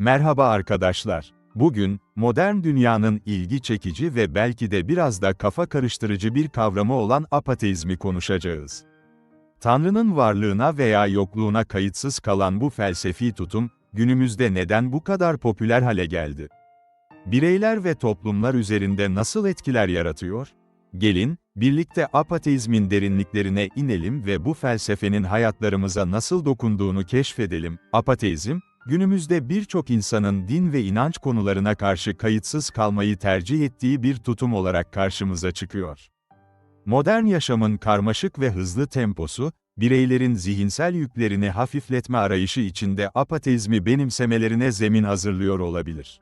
Merhaba arkadaşlar. Bugün, modern dünyanın ilgi çekici ve belki de biraz da kafa karıştırıcı bir kavramı olan apateizmi konuşacağız. Tanrı'nın varlığına veya yokluğuna kayıtsız kalan bu felsefi tutum, günümüzde neden bu kadar popüler hale geldi? Bireyler ve toplumlar üzerinde nasıl etkiler yaratıyor? Gelin, birlikte apateizmin derinliklerine inelim ve bu felsefenin hayatlarımıza nasıl dokunduğunu keşfedelim. Apateizm, günümüzde birçok insanın din ve inanç konularına karşı kayıtsız kalmayı tercih ettiği bir tutum olarak karşımıza çıkıyor. Modern yaşamın karmaşık ve hızlı temposu, bireylerin zihinsel yüklerini hafifletme arayışı içinde apateizmi benimsemelerine zemin hazırlıyor olabilir.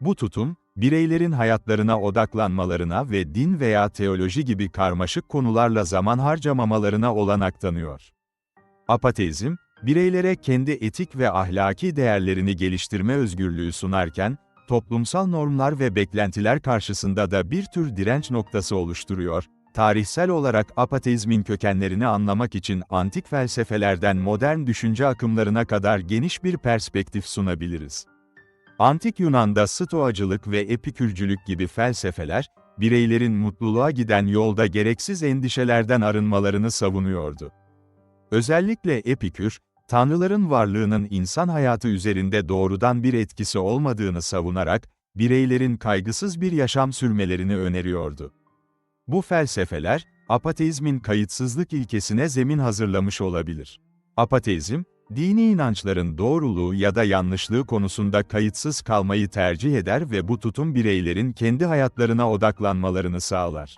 Bu tutum, bireylerin hayatlarına odaklanmalarına ve din veya teoloji gibi karmaşık konularla zaman harcamamalarına olanak tanıyor. Apateizm, bireylere kendi etik ve ahlaki değerlerini geliştirme özgürlüğü sunarken, toplumsal normlar ve beklentiler karşısında da bir tür direnç noktası oluşturuyor. Tarihsel olarak apateizmin kökenlerini anlamak için antik felsefelerden modern düşünce akımlarına kadar geniş bir perspektif sunabiliriz. Antik Yunan'da stoacılık ve epikürcülük gibi felsefeler, bireylerin mutluluğa giden yolda gereksiz endişelerden arınmalarını savunuyordu. Özellikle Epikür, tanrıların varlığının insan hayatı üzerinde doğrudan bir etkisi olmadığını savunarak, bireylerin kaygısız bir yaşam sürmelerini öneriyordu. Bu felsefeler, apateizmin kayıtsızlık ilkesine zemin hazırlamış olabilir. Apateizm, dini inançların doğruluğu ya da yanlışlığı konusunda kayıtsız kalmayı tercih eder ve bu tutum bireylerin kendi hayatlarına odaklanmalarını sağlar.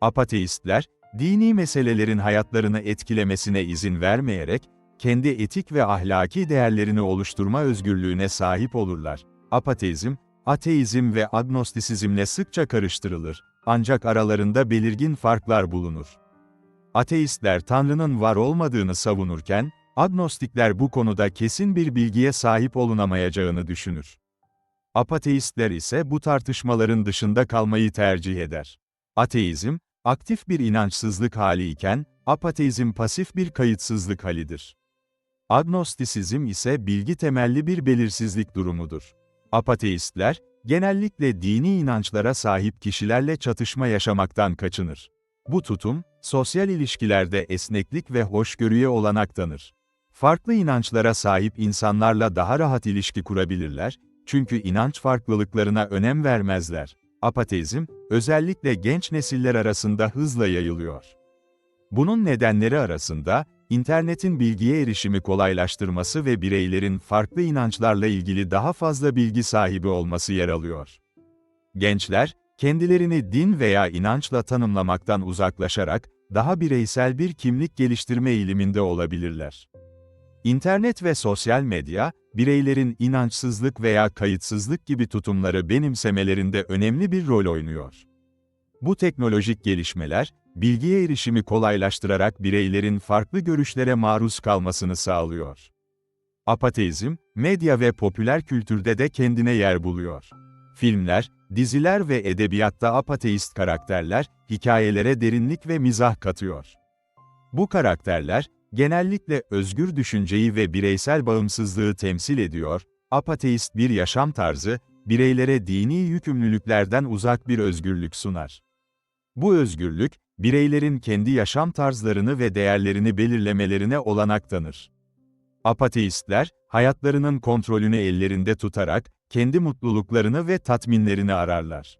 Apateistler, dini meselelerin hayatlarını etkilemesine izin vermeyerek, kendi etik ve ahlaki değerlerini oluşturma özgürlüğüne sahip olurlar. Apateizm, ateizm ve agnostisizmle sıkça karıştırılır, ancak aralarında belirgin farklar bulunur. Ateistler Tanrı'nın var olmadığını savunurken, agnostikler bu konuda kesin bir bilgiye sahip olunamayacağını düşünür. Apateistler ise bu tartışmaların dışında kalmayı tercih eder. Ateizm, aktif bir inançsızlık hali iken, apateizm pasif bir kayıtsızlık halidir. Agnostisizm ise bilgi temelli bir belirsizlik durumudur. Apateistler, genellikle dini inançlara sahip kişilerle çatışma yaşamaktan kaçınır. Bu tutum, sosyal ilişkilerde esneklik ve hoşgörüye olanak tanır. Farklı inançlara sahip insanlarla daha rahat ilişki kurabilirler, çünkü inanç farklılıklarına önem vermezler. Apateizm, özellikle genç nesiller arasında hızla yayılıyor. Bunun nedenleri arasında, internetin bilgiye erişimi kolaylaştırması ve bireylerin farklı inançlarla ilgili daha fazla bilgi sahibi olması yer alıyor. Gençler, kendilerini din veya inançla tanımlamaktan uzaklaşarak, daha bireysel bir kimlik geliştirme eğiliminde olabilirler. İnternet ve sosyal medya, bireylerin inançsızlık veya kayıtsızlık gibi tutumları benimsemelerinde önemli bir rol oynuyor. Bu teknolojik gelişmeler, bilgiye erişimi kolaylaştırarak bireylerin farklı görüşlere maruz kalmasını sağlıyor. Apateizm, medya ve popüler kültürde de kendine yer buluyor. Filmler, diziler ve edebiyatta apateist karakterler, hikayelere derinlik ve mizah katıyor. Bu karakterler, genellikle özgür düşünceyi ve bireysel bağımsızlığı temsil ediyor, apateist bir yaşam tarzı, bireylere dini yükümlülüklerden uzak bir özgürlük sunar. Bu özgürlük, bireylerin kendi yaşam tarzlarını ve değerlerini belirlemelerine olanak tanır. Apateistler, hayatlarının kontrolünü ellerinde tutarak, kendi mutluluklarını ve tatminlerini ararlar.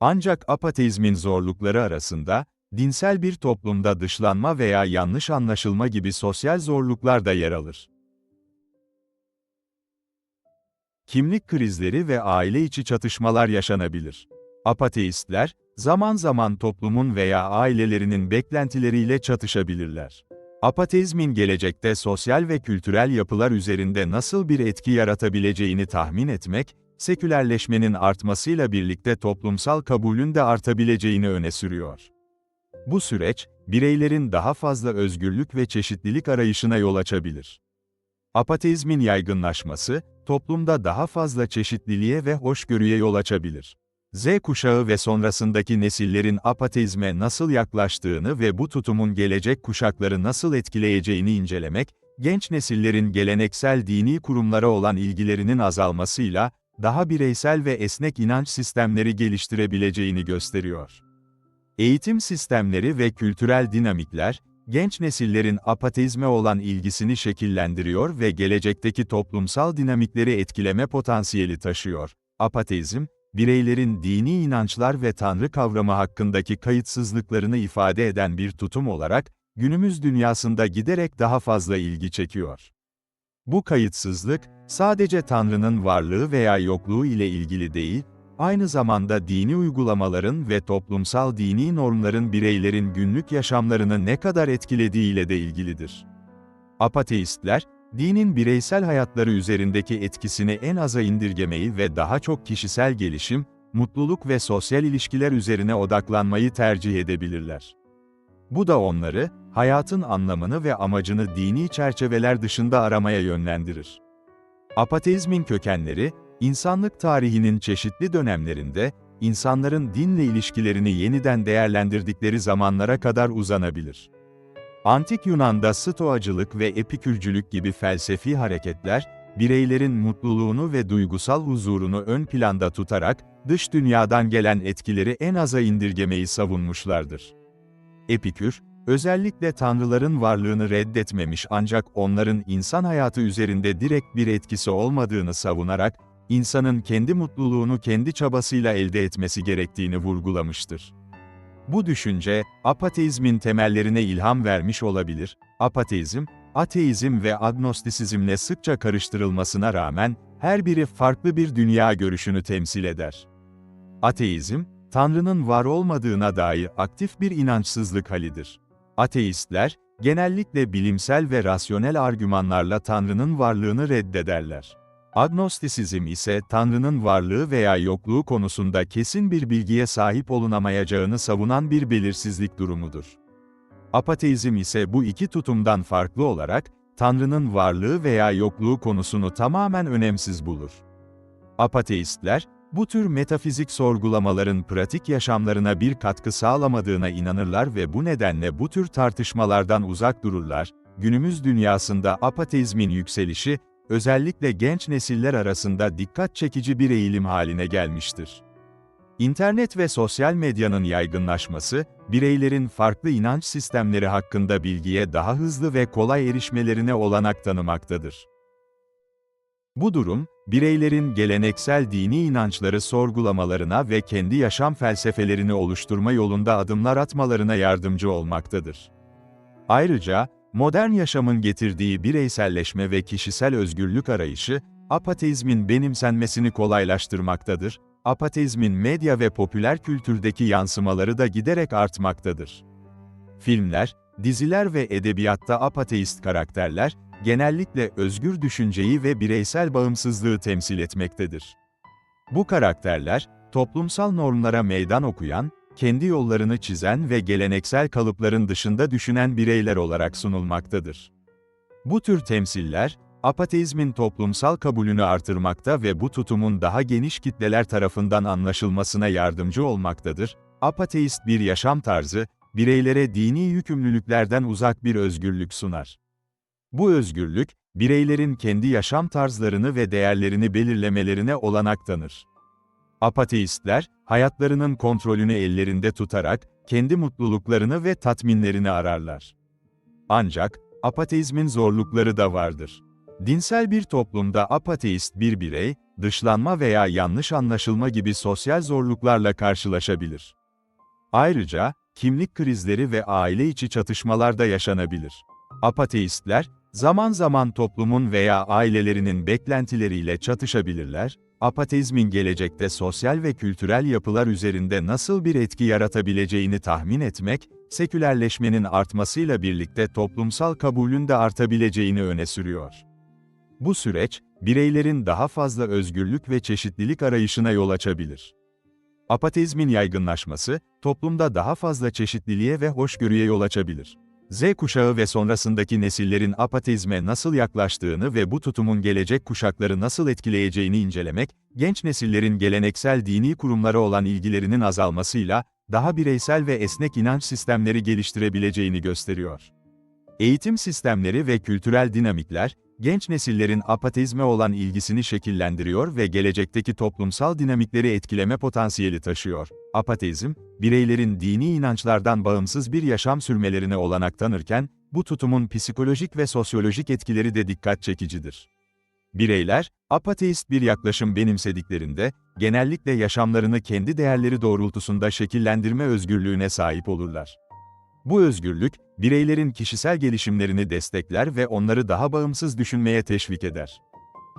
Ancak apateizmin zorlukları arasında, dinsel bir toplumda dışlanma veya yanlış anlaşılma gibi sosyal zorluklar da yer alır. Kimlik krizleri ve aile içi çatışmalar yaşanabilir. Apateistler, zaman zaman toplumun veya ailelerinin beklentileriyle çatışabilirler. Apateizmin gelecekte sosyal ve kültürel yapılar üzerinde nasıl bir etki yaratabileceğini tahmin etmek, sekülerleşmenin artmasıyla birlikte toplumsal kabulün de artabileceğini öne sürüyor. Bu süreç, bireylerin daha fazla özgürlük ve çeşitlilik arayışına yol açabilir. Apateizmin yaygınlaşması, toplumda daha fazla çeşitliliğe ve hoşgörüye yol açabilir. Z kuşağı ve sonrasındaki nesillerin apateizme nasıl yaklaştığını ve bu tutumun gelecek kuşakları nasıl etkileyeceğini incelemek, genç nesillerin geleneksel dini kurumlara olan ilgilerinin azalmasıyla, daha bireysel ve esnek inanç sistemleri geliştirebileceğini gösteriyor. Eğitim sistemleri ve kültürel dinamikler, genç nesillerin apateizme olan ilgisini şekillendiriyor ve gelecekteki toplumsal dinamikleri etkileme potansiyeli taşıyor. Apateizm, bireylerin dini inançlar ve tanrı kavramı hakkındaki kayıtsızlıklarını ifade eden bir tutum olarak, günümüz dünyasında giderek daha fazla ilgi çekiyor. Bu kayıtsızlık, sadece Tanrı'nın varlığı veya yokluğu ile ilgili değil, aynı zamanda dini uygulamaların ve toplumsal dini normların bireylerin günlük yaşamlarını ne kadar etkilediğiyle de ilgilidir. Apateistler, dinin bireysel hayatları üzerindeki etkisini en aza indirgemeyi ve daha çok kişisel gelişim, mutluluk ve sosyal ilişkiler üzerine odaklanmayı tercih edebilirler. Bu da onları, hayatın anlamını ve amacını dini çerçeveler dışında aramaya yönlendirir. Apateizmin kökenleri, insanlık tarihinin çeşitli dönemlerinde, insanların dinle ilişkilerini yeniden değerlendirdikleri zamanlara kadar uzanabilir. Antik Yunan'da stoacılık ve epikürcülük gibi felsefi hareketler, bireylerin mutluluğunu ve duygusal huzurunu ön planda tutarak, dış dünyadan gelen etkileri en aza indirgemeyi savunmuşlardır. Epikür, özellikle tanrıların varlığını reddetmemiş ancak onların insan hayatı üzerinde direkt bir etkisi olmadığını savunarak, insanın kendi mutluluğunu kendi çabasıyla elde etmesi gerektiğini vurgulamıştır. Bu düşünce, apateizmin temellerine ilham vermiş olabilir. Apateizm, ateizm ve agnostisizmle sıkça karıştırılmasına rağmen, her biri farklı bir dünya görüşünü temsil eder. Ateizm, Tanrı'nın var olmadığına dair aktif bir inançsızlık halidir. Ateistler, genellikle bilimsel ve rasyonel argümanlarla Tanrı'nın varlığını reddederler. Agnostisizm ise Tanrı'nın varlığı veya yokluğu konusunda kesin bir bilgiye sahip olunamayacağını savunan bir belirsizlik durumudur. Apateizm ise bu iki tutumdan farklı olarak, Tanrı'nın varlığı veya yokluğu konusunu tamamen önemsiz bulur. Apateistler, bu tür metafizik sorgulamaların pratik yaşamlarına bir katkı sağlamadığına inanırlar ve bu nedenle bu tür tartışmalardan uzak dururlar. Günümüz dünyasında apateizmin yükselişi, özellikle genç nesiller arasında dikkat çekici bir eğilim haline gelmiştir. İnternet ve sosyal medyanın yaygınlaşması, bireylerin farklı inanç sistemleri hakkında bilgiye daha hızlı ve kolay erişmelerine olanak tanımaktadır. Bu durum, bireylerin geleneksel dini inançları sorgulamalarına ve kendi yaşam felsefelerini oluşturma yolunda adımlar atmalarına yardımcı olmaktadır. Ayrıca, modern yaşamın getirdiği bireyselleşme ve kişisel özgürlük arayışı, apateizmin benimsenmesini kolaylaştırmaktadır, apateizmin medya ve popüler kültürdeki yansımaları da giderek artmaktadır. Filmler, diziler ve edebiyatta apateist karakterler, genellikle özgür düşünceyi ve bireysel bağımsızlığı temsil etmektedir. Bu karakterler, toplumsal normlara meydan okuyan, kendi yollarını çizen ve geleneksel kalıpların dışında düşünen bireyler olarak sunulmaktadır. Bu tür temsiller, apateizmin toplumsal kabulünü artırmakta ve bu tutumun daha geniş kitleler tarafından anlaşılmasına yardımcı olmaktadır. Apateist bir yaşam tarzı, bireylere dini yükümlülüklerden uzak bir özgürlük sunar. Bu özgürlük, bireylerin kendi yaşam tarzlarını ve değerlerini belirlemelerine olanak tanır. Apateistler, hayatlarının kontrolünü ellerinde tutarak, kendi mutluluklarını ve tatminlerini ararlar. Ancak, apateizmin zorlukları da vardır. Dinsel bir toplumda apateist bir birey, dışlanma veya yanlış anlaşılma gibi sosyal zorluklarla karşılaşabilir. Ayrıca, kimlik krizleri ve aile içi çatışmalar da yaşanabilir. Apateistler, zaman zaman toplumun veya ailelerinin beklentileriyle çatışabilirler, apateizmin gelecekte sosyal ve kültürel yapılar üzerinde nasıl bir etki yaratabileceğini tahmin etmek, sekülerleşmenin artmasıyla birlikte toplumsal kabulün de artabileceğini öne sürüyor. Bu süreç, bireylerin daha fazla özgürlük ve çeşitlilik arayışına yol açabilir. Apateizmin yaygınlaşması, toplumda daha fazla çeşitliliğe ve hoşgörüye yol açabilir. Z kuşağı ve sonrasındaki nesillerin apateizme nasıl yaklaştığını ve bu tutumun gelecek kuşakları nasıl etkileyeceğini incelemek, genç nesillerin geleneksel dini kurumlara olan ilgilerinin azalmasıyla, daha bireysel ve esnek inanç sistemleri geliştirebileceğini gösteriyor. Eğitim sistemleri ve kültürel dinamikler, genç nesillerin apateizme olan ilgisini şekillendiriyor ve gelecekteki toplumsal dinamikleri etkileme potansiyeli taşıyor. Apateizm, bireylerin dini inançlardan bağımsız bir yaşam sürmelerine olanak tanırken, bu tutumun psikolojik ve sosyolojik etkileri de dikkat çekicidir. Bireyler, apateist bir yaklaşım benimsediklerinde, genellikle yaşamlarını kendi değerleri doğrultusunda şekillendirme özgürlüğüne sahip olurlar. Bu özgürlük, bireylerin kişisel gelişimlerini destekler ve onları daha bağımsız düşünmeye teşvik eder.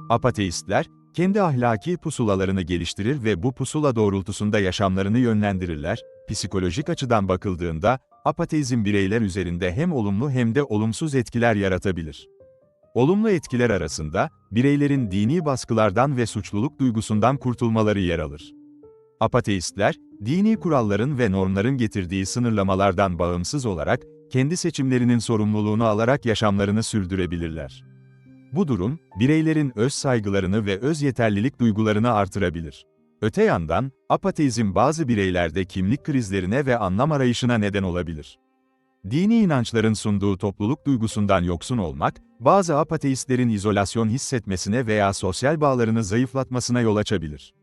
Apateistler, kendi ahlaki pusulalarını geliştirir ve bu pusula doğrultusunda yaşamlarını yönlendirirler. Psikolojik açıdan bakıldığında, apateizm bireyler üzerinde hem olumlu hem de olumsuz etkiler yaratabilir. Olumlu etkiler arasında, bireylerin dini baskılardan ve suçluluk duygusundan kurtulmaları yer alır. Apateistler, dini kuralların ve normların getirdiği sınırlamalardan bağımsız olarak, kendi seçimlerinin sorumluluğunu alarak yaşamlarını sürdürebilirler. Bu durum, bireylerin öz saygılarını ve öz yeterlilik duygularını artırabilir. Öte yandan, apateizm bazı bireylerde kimlik krizlerine ve anlam arayışına neden olabilir. Dini inançların sunduğu topluluk duygusundan yoksun olmak, bazı apateistlerin izolasyon hissetmesine veya sosyal bağlarını zayıflatmasına yol açabilir.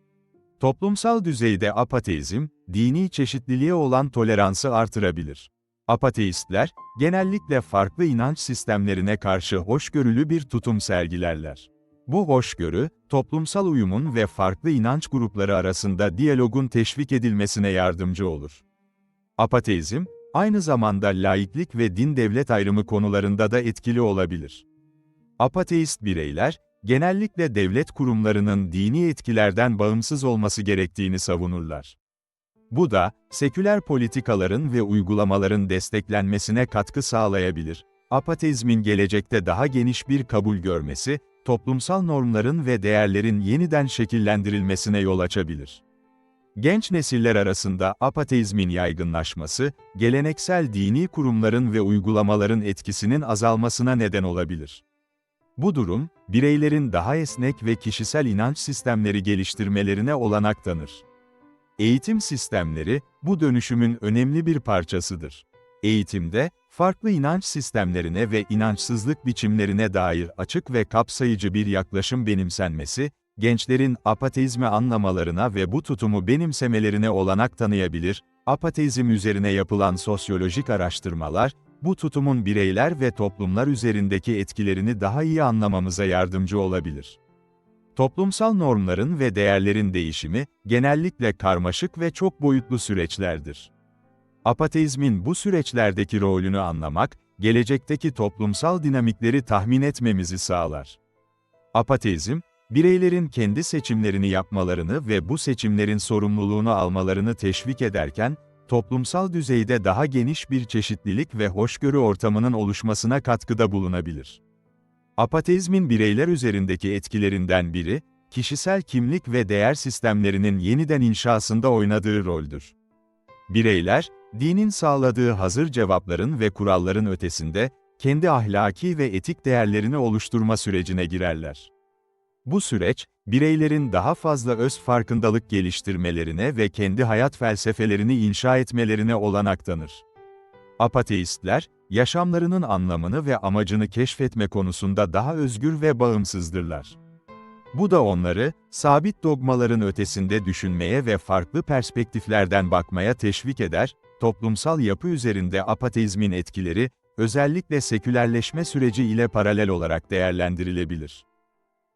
Toplumsal düzeyde apateizm, dini çeşitliliğe olan toleransı artırabilir. Apateistler, genellikle farklı inanç sistemlerine karşı hoşgörülü bir tutum sergilerler. Bu hoşgörü, toplumsal uyumun ve farklı inanç grupları arasında diyalogun teşvik edilmesine yardımcı olur. Apateizm, aynı zamanda laiklik ve din-devlet ayrımı konularında da etkili olabilir. Apateist bireyler, genellikle devlet kurumlarının dini etkilerden bağımsız olması gerektiğini savunurlar. Bu da, seküler politikaların ve uygulamaların desteklenmesine katkı sağlayabilir. Apateizmin gelecekte daha geniş bir kabul görmesi, toplumsal normların ve değerlerin yeniden şekillendirilmesine yol açabilir. Genç nesiller arasında apateizmin yaygınlaşması, geleneksel dini kurumların ve uygulamaların etkisinin azalmasına neden olabilir. Bu durum, bireylerin daha esnek ve kişisel inanç sistemleri geliştirmelerine olanak tanır. Eğitim sistemleri, bu dönüşümün önemli bir parçasıdır. Eğitimde, farklı inanç sistemlerine ve inançsızlık biçimlerine dair açık ve kapsayıcı bir yaklaşım benimsenmesi, gençlerin apateizmi anlamalarına ve bu tutumu benimsemelerine olanak tanıyabilir, apateizm üzerine yapılan sosyolojik araştırmalar, bu tutumun bireyler ve toplumlar üzerindeki etkilerini daha iyi anlamamıza yardımcı olabilir. Toplumsal normların ve değerlerin değişimi, genellikle karmaşık ve çok boyutlu süreçlerdir. Apateizmin bu süreçlerdeki rolünü anlamak, gelecekteki toplumsal dinamikleri tahmin etmemizi sağlar. Apateizm, bireylerin kendi seçimlerini yapmalarını ve bu seçimlerin sorumluluğunu almalarını teşvik ederken, toplumsal düzeyde daha geniş bir çeşitlilik ve hoşgörü ortamının oluşmasına katkıda bulunabilir. Apateizmin bireyler üzerindeki etkilerinden biri, kişisel kimlik ve değer sistemlerinin yeniden inşasında oynadığı roldür. Bireyler, dinin sağladığı hazır cevapların ve kuralların ötesinde, kendi ahlaki ve etik değerlerini oluşturma sürecine girerler. Bu süreç, bireylerin daha fazla öz farkındalık geliştirmelerine ve kendi hayat felsefelerini inşa etmelerine olanak tanır. Apateistler, yaşamlarının anlamını ve amacını keşfetme konusunda daha özgür ve bağımsızdırlar. Bu da onları, sabit dogmaların ötesinde düşünmeye ve farklı perspektiflerden bakmaya teşvik eder, toplumsal yapı üzerinde apateizmin etkileri, özellikle sekülerleşme süreci ile paralel olarak değerlendirilebilir.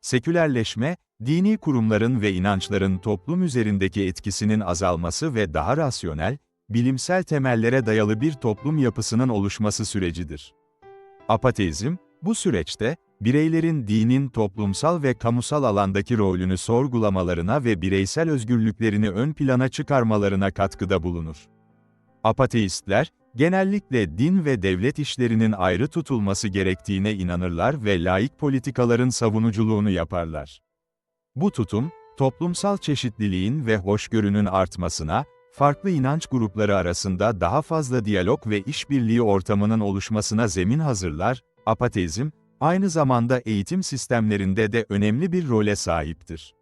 Sekülerleşme, dini kurumların ve inançların toplum üzerindeki etkisinin azalması ve daha rasyonel, bilimsel temellere dayalı bir toplum yapısının oluşması sürecidir. Apateizm, bu süreçte, bireylerin dinin toplumsal ve kamusal alandaki rolünü sorgulamalarına ve bireysel özgürlüklerini ön plana çıkarmalarına katkıda bulunur. Apateistler, genellikle din ve devlet işlerinin ayrı tutulması gerektiğine inanırlar ve laik politikaların savunuculuğunu yaparlar. Bu tutum, toplumsal çeşitliliğin ve hoşgörünün artmasına, farklı inanç grupları arasında daha fazla diyalog ve işbirliği ortamının oluşmasına zemin hazırlar, apateizm, aynı zamanda eğitim sistemlerinde de önemli bir role sahiptir.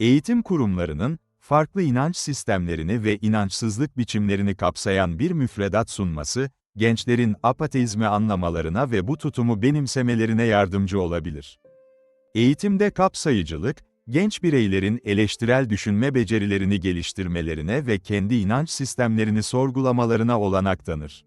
Eğitim kurumlarının, farklı inanç sistemlerini ve inançsızlık biçimlerini kapsayan bir müfredat sunması, gençlerin apateizmi anlamalarına ve bu tutumu benimsemelerine yardımcı olabilir. Eğitimde kapsayıcılık, genç bireylerin eleştirel düşünme becerilerini geliştirmelerine ve kendi inanç sistemlerini sorgulamalarına olanak tanır.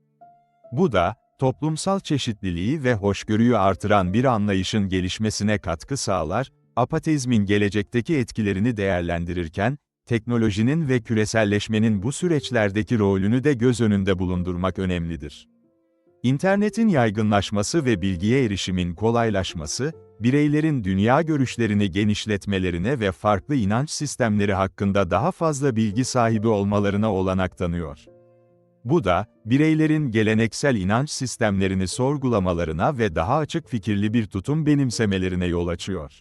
Bu da, toplumsal çeşitliliği ve hoşgörüyü artıran bir anlayışın gelişmesine katkı sağlar, apateizmin gelecekteki etkilerini değerlendirirken, teknolojinin ve küreselleşmenin bu süreçlerdeki rolünü de göz önünde bulundurmak önemlidir. İnternetin yaygınlaşması ve bilgiye erişimin kolaylaşması, bireylerin dünya görüşlerini genişletmelerine ve farklı inanç sistemleri hakkında daha fazla bilgi sahibi olmalarına olanak tanıyor. Bu da, bireylerin geleneksel inanç sistemlerini sorgulamalarına ve daha açık fikirli bir tutum benimsemelerine yol açıyor.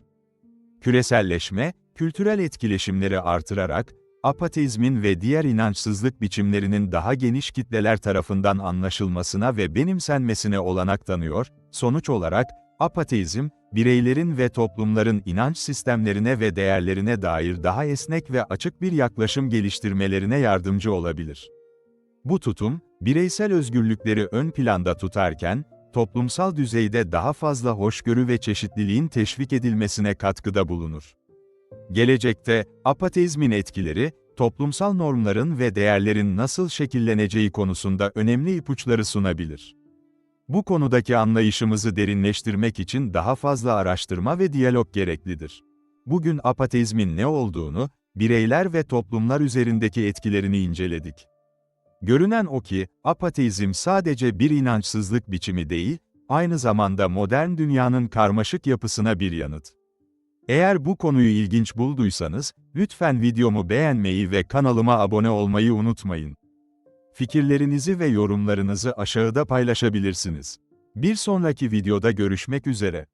Küreselleşme, kültürel etkileşimleri artırarak, apateizmin ve diğer inançsızlık biçimlerinin daha geniş kitleler tarafından anlaşılmasına ve benimsenmesine olanak tanıyor, sonuç olarak, apateizm, bireylerin ve toplumların inanç sistemlerine ve değerlerine dair daha esnek ve açık bir yaklaşım geliştirmelerine yardımcı olabilir. Bu tutum, bireysel özgürlükleri ön planda tutarken, toplumsal düzeyde daha fazla hoşgörü ve çeşitliliğin teşvik edilmesine katkıda bulunur. Gelecekte, apateizmin etkileri, toplumsal normların ve değerlerin nasıl şekilleneceği konusunda önemli ipuçları sunabilir. Bu konudaki anlayışımızı derinleştirmek için daha fazla araştırma ve diyalog gereklidir. Bugün apateizmin ne olduğunu, bireyler ve toplumlar üzerindeki etkilerini inceledik. Görünen o ki, apateizm sadece bir inançsızlık biçimi değil, aynı zamanda modern dünyanın karmaşık yapısına bir yanıt. Eğer bu konuyu ilginç bulduysanız, lütfen videomu beğenmeyi ve kanalıma abone olmayı unutmayın. Fikirlerinizi ve yorumlarınızı aşağıda paylaşabilirsiniz. Bir sonraki videoda görüşmek üzere.